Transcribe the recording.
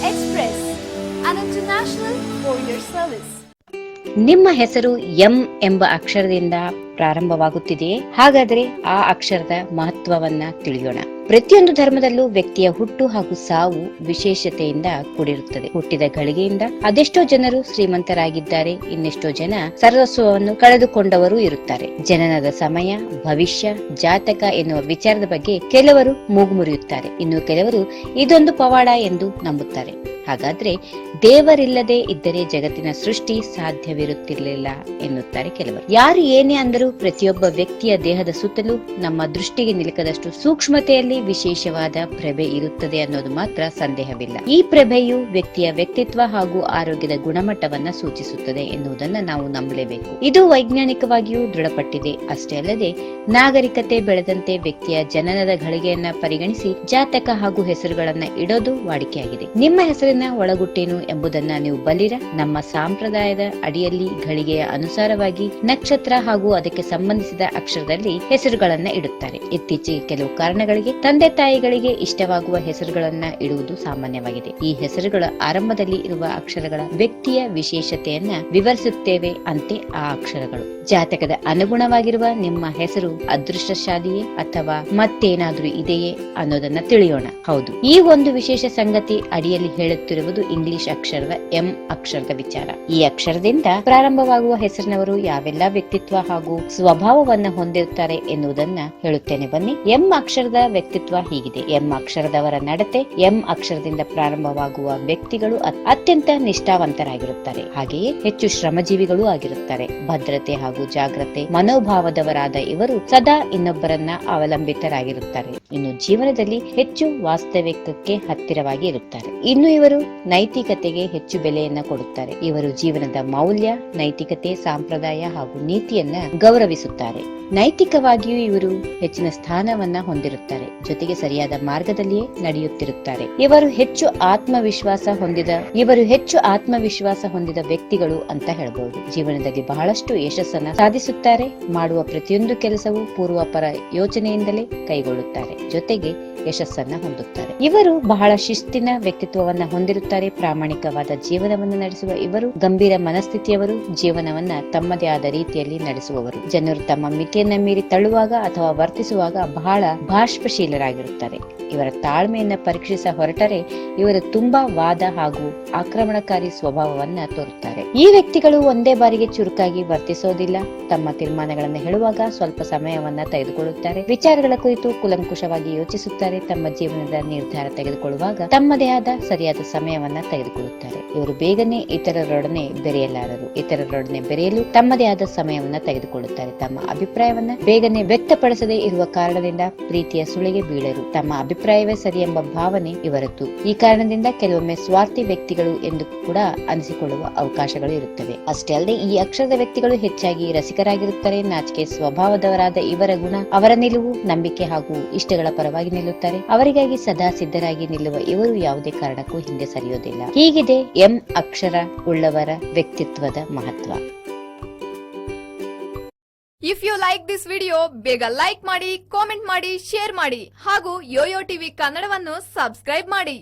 Express, an international courier service. ನಿಮ್ಮ ಹೆಸರು M ಎಂಬ ಅಕ್ಷರದಿಂದ ಪ್ರಾರಂಭವಾಗುತ್ತಿದೆಯೇ ಹಾಗಾದರೆ ಆ ಅಕ್ಷರದ ಮಹತ್ವವನ್ನ ತಿಳಿಯೋಣ ಪ್ರತಿಯೊಂದು ಧರ್ಮದಲ್ಲೂ ವ್ಯಕ್ತಿಯ ಹುಟ್ಟು ಹಾಗೂ ಸಾವು ವಿಶೇಷತೆಯಿಂದ ಕೂಡಿರುತ್ತದೆ. ಹುಟ್ಟಿದ ಗಳಿಗೆಯಿಂದ ಅದೆಷ್ಟೋ ಜನರು ಶ್ರೀಮಂತರಾಗಿದ್ದಾರೆ, ಇನ್ನೆಷ್ಟೋ ಜನ ಸರ್ವಸ್ವವನ್ನು ಕಳೆದುಕೊಂಡವರು ಇರುತ್ತಾರೆ. ಜನನದ ಸಮಯ, ಭವಿಷ್ಯ, ಜಾತಕ ಎನ್ನುವ ವಿಚಾರದ ಬಗ್ಗೆ ಕೆಲವರು ಮೂಗುಮುರಿಯುತ್ತಾರೆ ಇನ್ನು ಕೆಲವರು ಇದೊಂದು ಪವಾಡ ಎಂದು ನಂಬುತ್ತಾರೆ. ಹಾಗಾದ್ರೆ ದೇವರಿಲ್ಲದೆ ಇದ್ದರೆ ಜಗತ್ತಿನ ಸೃಷ್ಟಿ ಸಾಧ್ಯವಿರುತ್ತಿರಲಿಲ್ಲ ಎನ್ನುತ್ತಾರೆ ಕೆಲವರು. ಯಾರು ಏನೇ ಅಂದರೂ ಪ್ರತಿಯೊಬ್ಬ ವ್ಯಕ್ತಿಯ ದೇಹದ ಸುತ್ತಲೂ ನಮ್ಮ ದೃಷ್ಟಿಗೆ ನಿಲುಕದಷ್ಟು ಸೂಕ್ಷ್ಮತೆಯಲ್ಲಿ ವಿಶೇಷವಾದ ಪ್ರಭೆ ಇರುತ್ತದೆ ಅನ್ನೋದು ಮಾತ್ರ ಸಂದೇಹವಿಲ್ಲ. ಈ ಪ್ರಭೆಯು ವ್ಯಕ್ತಿಯ ವ್ಯಕ್ತಿತ್ವ ಹಾಗೂ ಆರೋಗ್ಯದ ಗುಣಮಟ್ಟವನ್ನ ಸೂಚಿಸುತ್ತದೆ ಎನ್ನುವುದನ್ನ ನಾವು ನಂಬಲೇಬೇಕು. ಇದು ವೈಜ್ಞಾನಿಕವಾಗಿಯೂ ದೃಢಪಟ್ಟಿದೆ. ಅಷ್ಟೇ ಅಲ್ಲದೆ, ನಾಗರಿಕತೆ ಬೆಳೆದಂತೆ ವ್ಯಕ್ತಿಯ ಜನನದ ಗಳಿಗೆಯನ್ನ ಪರಿಗಣಿಸಿ ಜಾತಕ ಹಾಗೂ ಹೆಸರುಗಳನ್ನ ಇಡೋದು ವಾಡಿಕೆಯಾಗಿದೆ. ನಿಮ್ಮ ಹೆಸರಿನ ಒಳಗುಟ್ಟೇನು ಎಂಬುದನ್ನ ನೀವು ಬಲಿರ ನಮ್ಮ ಸಂಪ್ರದಾಯದ ಅಡಿಯಲ್ಲಿ ಗಳಿಗೆಯ ಅನುಸಾರವಾಗಿ ನಕ್ಷತ್ರ ಹಾಗೂ ಅದಕ್ಕೆ ಸಂಬಂಧಿಸಿದ ಅಕ್ಷರದಲ್ಲಿ ಹೆಸರುಗಳನ್ನ ಇಡುತ್ತಾರೆ. ಇತ್ತೀಚೆಗೆ ಕೆಲವು ಕಾರಣಗಳಿಗೆ ತಂದೆ ತಾಯಿಗಳಿಗೆ ಇಷ್ಟವಾಗುವ ಹೆಸರುಗಳನ್ನ ಇಡುವುದು ಸಾಮಾನ್ಯವಾಗಿದೆ. ಈ ಹೆಸರುಗಳ ಆರಂಭದಲ್ಲಿ ಇರುವ ಅಕ್ಷರಗಳ ವ್ಯಕ್ತಿಯ ವಿಶೇಷತೆಯನ್ನ ವಿವರಿಸುತ್ತೇವೆ ಅಂತೆ ಆ ಅಕ್ಷರಗಳು. ಜಾತಕದ ಅನುಗುಣವಾಗಿರುವ ನಿಮ್ಮ ಹೆಸರು ಅದೃಷ್ಟಶಾಲಿಯೇ ಅಥವಾ ಮತ್ತೇನಾದ್ರೂ ಇದೆಯೇ ಅನ್ನೋದನ್ನ ತಿಳಿಯೋಣ. ಹೌದು, ಈ ಒಂದು ವಿಶೇಷ ಸಂಗತಿ ಅಡಿಯಲ್ಲಿ ಹೇಳುತ್ತಿರುವುದು ಇಂಗ್ಲಿಷ್ ಅಕ್ಷರದ ಎಂ ಅಕ್ಷರದ ವಿಚಾರ. ಈ ಅಕ್ಷರದಿಂದ ಪ್ರಾರಂಭವಾಗುವ ಹೆಸರಿನವರು ಯಾವೆಲ್ಲ ವ್ಯಕ್ತಿತ್ವ ಹಾಗೂ ಸ್ವಭಾವವನ್ನ ಹೊಂದಿರುತ್ತಾರೆ ಎನ್ನುವುದನ್ನ ಹೇಳುತ್ತೇನೆ. ಬನ್ನಿ, ಎಂ ಅಕ್ಷರದ ವ್ಯಕ್ತಿತ್ವ ಹೀಗಿದೆ. ಎಂ ಅಕ್ಷರದವರ ನಡತೆ, ಎಂ ಅಕ್ಷರದಿಂದ ಪ್ರಾರಂಭವಾಗುವ ವ್ಯಕ್ತಿಗಳು ಅತ್ಯಂತ ನಿಷ್ಠಾವಂತರಾಗಿರುತ್ತಾರೆ. ಹಾಗೆಯೇ ಹೆಚ್ಚು ಶ್ರಮಜೀವಿಗಳೂ ಆಗಿರುತ್ತಾರೆ. ಭದ್ರತೆ ಹಾಗೂ ಜಾಗ್ರತೆ ಮನೋಭಾವದವರಾದ ಇವರು ಸದಾ ಇನ್ನೊಬ್ಬರನ್ನ ಅವಲಂಬಿತರಾಗಿರುತ್ತಾರೆ. ಇನ್ನು ಜೀವನದಲ್ಲಿ ಹೆಚ್ಚು ವಾಸ್ತವಿಕಕ್ಕೆ ಹತ್ತಿರವಾಗಿ ಇರುತ್ತಾರೆ. ಇನ್ನು ಇವರು ನೈತಿಕತೆಗೆ ಹೆಚ್ಚು ಬೆಲೆಯನ್ನ ಕೊಡುತ್ತಾರೆ. ಇವರು ಜೀವನದ ಮೌಲ್ಯ, ನೈತಿಕತೆ, ಸಾಂಪ್ರದಾಯ ಹಾಗೂ ನೀತಿಯನ್ನ ಗೌರವಿಸುತ್ತಾರೆ. ನೈತಿಕವಾಗಿಯೂ ಇವರು ಹೆಚ್ಚಿನ ಸ್ಥಾನವನ್ನ ಹೊಂದಿರುತ್ತಾರೆ. ಜೊತೆಗೆ ಸರಿಯಾದ ಮಾರ್ಗದಲ್ಲಿಯೇ ನಡೆಯುತ್ತಿರುತ್ತಾರೆ. ಇವರು ಹೆಚ್ಚು ಆತ್ಮವಿಶ್ವಾಸ ಹೊಂದಿದ, ಇವರು ಹೆಚ್ಚು ಆತ್ಮವಿಶ್ವಾಸ ಹೊಂದಿದ ವ್ಯಕ್ತಿಗಳು ಅಂತ ಹೇಳಬಹುದು ಜೀವನದಲ್ಲಿ ಬಹಳಷ್ಟು ಯಶಸ್ಸನ್ನ ಸಾಧಿಸುತ್ತಾರೆ ಮಾಡುವ ಪ್ರತಿಯೊಂದು ಕೆಲಸವೂ ಪೂರ್ವಾಪರ ಯೋಚನೆಯಿಂದಲೇ ಕೈಗೊಳ್ಳುತ್ತಾರೆ. ಜೊತೆಗೆ ಯಶಸ್ಸನ್ನ ಹೊಂದುತ್ತಾರೆ. ಇವರು ಬಹಳ ಶಿಸ್ತಿನ ವ್ಯಕ್ತಿತ್ವವನ್ನ ಹೊಂದಿರುತ್ತಾರೆ. ಪ್ರಾಮಾಣಿಕವಾದ ಜೀವನವನ್ನು ನಡೆಸುವ ಇವರು, ಗಂಭೀರ ಮನಸ್ಥಿತಿಯವರು, ಜೀವನವನ್ನ ತಮ್ಮದೇ ಆದ ರೀತಿಯಲ್ಲಿ ನಡೆಸುವವರು. ಜನರು ತಮ್ಮ ಮಿತಿಯನ್ನ ಮೀರಿ ತಳ್ಳುವಾಗ ಅಥವಾ ವರ್ತಿಸುವಾಗ ಬಹಳ ಬಾಷ್ಪಶೀಲರಾಗಿರುತ್ತಾರೆ. ಇವರ ತಾಳ್ಮೆಯನ್ನ ಪರೀಕ್ಷಿಸ ಹೊರಟರೆ ಇವರು ತುಂಬಾ ವಾದ ಹಾಗೂ ಆಕ್ರಮಣಕಾರಿ ಸ್ವಭಾವವನ್ನ ತೋರುತ್ತಾರೆ. ಈ ವ್ಯಕ್ತಿಗಳು ಒಂದೇ ಬಾರಿಗೆ ಚುರುಕಾಗಿ ವರ್ತಿಸೋದಿಲ್ಲ. ತಮ್ಮ ತೀರ್ಮಾನಗಳನ್ನು ಹೇಳುವಾಗ ಸ್ವಲ್ಪ ಸಮಯವನ್ನ ತೆಗೆದುಕೊಳ್ಳುತ್ತಾರೆ. ವಿಚಾರಗಳ ಕುರಿತು ಕುಲಂಕುಷವಾಗಿ ಯೋಚಿಸುತ್ತಾರೆ. ತಮ್ಮ ಜೀವನದ ನಿರ್ಧಾರ ತೆಗೆದುಕೊಳ್ಳುವಾಗ ತಮ್ಮದೇ ಆದ ಸರಿಯಾದ ಸಮಯವನ್ನ ತೆಗೆದುಕೊಳ್ಳುತ್ತಾರೆ. ಇವರು ಬೇಗನೆ ಇತರರೊಡನೆ ಬೆರೆಯಲಾರರು. ಇತರರೊಡನೆ ಬೆರೆಯಲು ತಮ್ಮದೇ ಆದ ಸಮಯವನ್ನ ತೆಗೆದುಕೊಳ್ಳುತ್ತಾರೆ. ತಮ್ಮ ಅಭಿಪ್ರಾಯವನ್ನ ಬೇಗನೆ ವ್ಯಕ್ತಪಡಿಸದೇ ಇರುವ ಕಾರಣದಿಂದ ಪ್ರೀತಿಯ ಸುಳಿಗೆ ಬೀಳರು. ತಮ್ಮ ಅಭಿಪ್ರಾಯವೇ ಸರಿ ಎಂಬ ಭಾವನೆ ಇವರದ್ದು. ಈ ಕಾರಣದಿಂದ ಕೆಲವೊಮ್ಮೆ ಸ್ವಾರ್ಥಿ ವ್ಯಕ್ತಿಗಳು ಎಂದು ಕೂಡ ಅನಿಸಿಕೊಳ್ಳುವ ಅವಕಾಶಗಳು ಇರುತ್ತವೆ. ಅಷ್ಟೇ ಅಲ್ಲದೆ, ಈ ಅಕ್ಷರದ ವ್ಯಕ್ತಿಗಳು ಹೆಚ್ಚಾಗಿ ರಸಿಕರಾಗಿರುತ್ತಾರೆ. ನಾಚಿಕೆ ಸ್ವಭಾವದವರಾದ ಇವರ ಗುಣ ಅವರ ನಿಲುವು, ನಂಬಿಕೆ ಹಾಗೂ ಇಷ್ಟಗಳ ಪರವಾಗಿ ನಿಲ್ಲುತ್ತಾರೆ ಅವರಿಗಾಗಿ ಸದಾ ಸಿದ್ಧರಾಗಿ ನಿಲ್ಲುವ ಇವರು ಯಾವುದೇ ಕಾರಣಕ್ಕೂ ಹಿಂದೆ ಸರಿಯೋದಿಲ್ಲ. ಹೀಗಿದೆ ಎಂ ಅಕ್ಷರ ಉಳ್ಳವರ ವ್ಯಕ್ತಿತ್ವದ ಮಹತ್ವ. If you like this video ಬೇಗ ಲೈಕ್ ಮಾಡಿ ಕಾಮೆಂಟ್ ಮಾಡಿ ಶೇರ್ ಮಾಡಿ ಹಾಗೂ ಯೋಯೋ ಟಿವಿ ಕನ್ನಡವನ್ನು ಸಬ್ಸ್ಕ್ರೈಬ್ ಮಾಡಿ.